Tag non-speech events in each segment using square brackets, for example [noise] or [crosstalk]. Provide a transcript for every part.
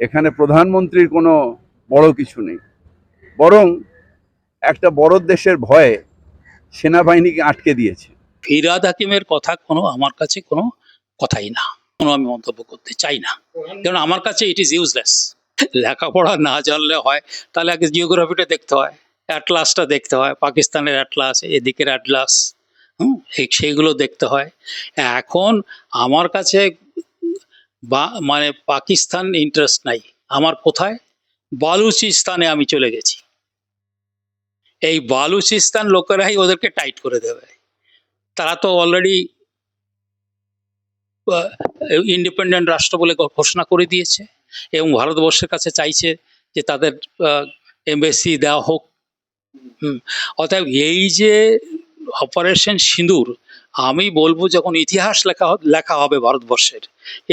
এখানে প্রধানমন্ত্রীর কোনো বড় কিছু নেই। বরং একটা বড় দেশের ভয়ে সেনাবাহিনীকে আটকে দিয়েছে। ফিরাদ হাকিমের কথা কোনো আমার কাছে কোনো কথাই না। কোনো আমি মন্তব্য করতে চাই না। কারণ আমার কাছে ইট ইজ ইউজলেস লেখাপড়া না জানলে হয়, তাহলে আগে জিওগ্রাফিটা দেখতে হয়। অ্যাটলাসটা দেখতে হয়, পাকিস্তানের অ্যাটলাস এদিকের অ্যাটলাস হুম সেইগুলো দেখতে হয়। এখন আমার কাছে বা মানে পাকিস্তান ইন্টারেস্ট নাই। আমার কোথায়? বালুচিস্তানে আমি চলে গেছি। এই বালুচিস্তান লোকেরাই ওদেরকে টাইট করে দেবে। তারা তো অলরেডি ইন্ডিপেন্ডেন্ট রাষ্ট্র বলে ঘোষণা করে দিয়েছে এবং ভারতবর্ষের কাছে চাইছে যে তাদের এমবেসি দেওয়া হোক। অতএব এই যে অপারেশন সিঁদুর আমি বলব যখন ইতিহাস লেখা লেখা হবে ভারতবর্ষের,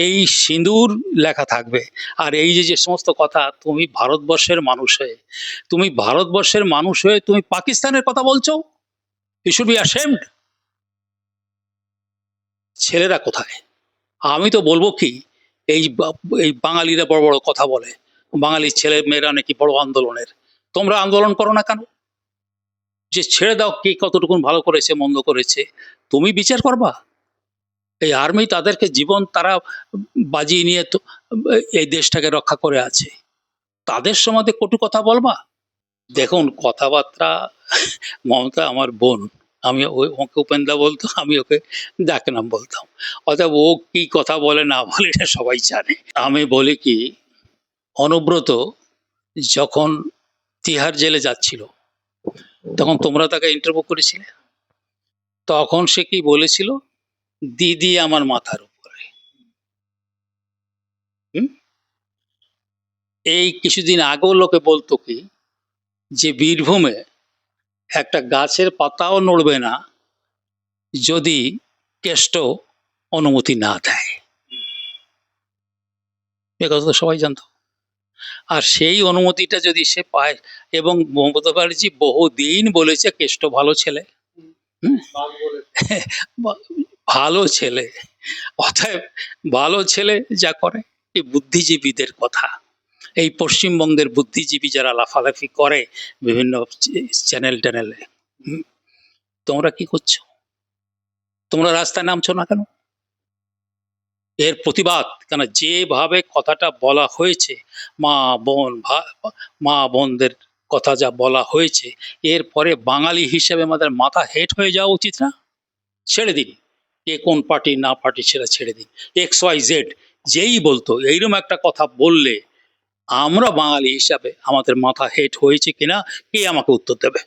এই সিঁদুর লেখা থাকবে। আর এই যে যে সমস্ত কথা, তুমি ভারতবর্ষের মানুষ হয়ে, তুমি ভারতবর্ষের মানুষ হয়ে তুমি পাকিস্তানের কথা বলছো? ইউ বি অ্যাশেমড ছেলেরা কোথায়? আমি তো বলব কি, এই এই বাঙালিরা বড় বড় কথা বলে বাঙালির ছেলে মেয়েরা নাকি বড় আন্দোলনের। তোমরা আন্দোলন করো না কেন? যে ছেড়ে দাও কে কতটুকুন ভালো করেছে, মন্দ করেছে, তুমি বিচার করবা? এই আর্মি তাদেরকে জীবন তারা বাজিয়ে নিয়ে তো এই দেশটাকে রক্ষা করে আছে। তাদের সমাধে কটু কথা বলবা? দেখুন, কথাবার্তা মমতা আমার বোন, আমি ওকে উপেন্দা বলতো আমি ওকে ডাক নাম বলতাম। অতএব ও কি কথা বলে না বলে এটা সবাই জানে। আমি বলি কি, অনুব্রত যখন তিহার জেলে যাচ্ছিল তখন তোমরা তাকে ইন্টারভিউ করেছিলে? তখন সে কি বলেছিল? দিদি আমার মাথার উপরে। এই কিছুদিন আগেও লোকে বলতো কি, যে বীরভূমে একটা গাছের পাতাও নড়বে না যদি কেষ্ট অনুমতি না দেয়। এ কথা তো সবাই জানতো। আর সেই অনুমতিটা যদি সে পায়, এবং মমতা ব্যানার্জি বহুদিন বলেছে কেষ্ট ভালো ছেলে? [laughs] ভালো ছেলে। অতএব ভালো ছেলে যা করে এই বুদ্ধিজীবীদের কথা। এই পশ্চিমবঙ্গের বুদ্ধিজীবী যারা লাফালাফি করে বিভিন্ন চ্যানেল ট্যানেলে? তোমরা কি করছ? তোমরা রাস্তায় নামছো না কেন? এর প্রতিবাদ কেন যেভাবে কথাটা বলা হয়েছে, মা বোন মা বোনদের কথা যা বলা হয়েছে এরপরে বাঙালি হিসেবে আমাদের মাথা হেট হয়ে যাওয়া উচিত না? ছেড়ে দিন। কে কোন পার্টি না পার্টি সেটা ছেড়ে দিন। এক্স ওয়াই জেড যেই বলতো এইরকম একটা কথা বললে আমরা বাঙালি হিসাবে আমাদের মাথা হেট হয়েছে কিনা, কে আমাকে উত্তর দেবে?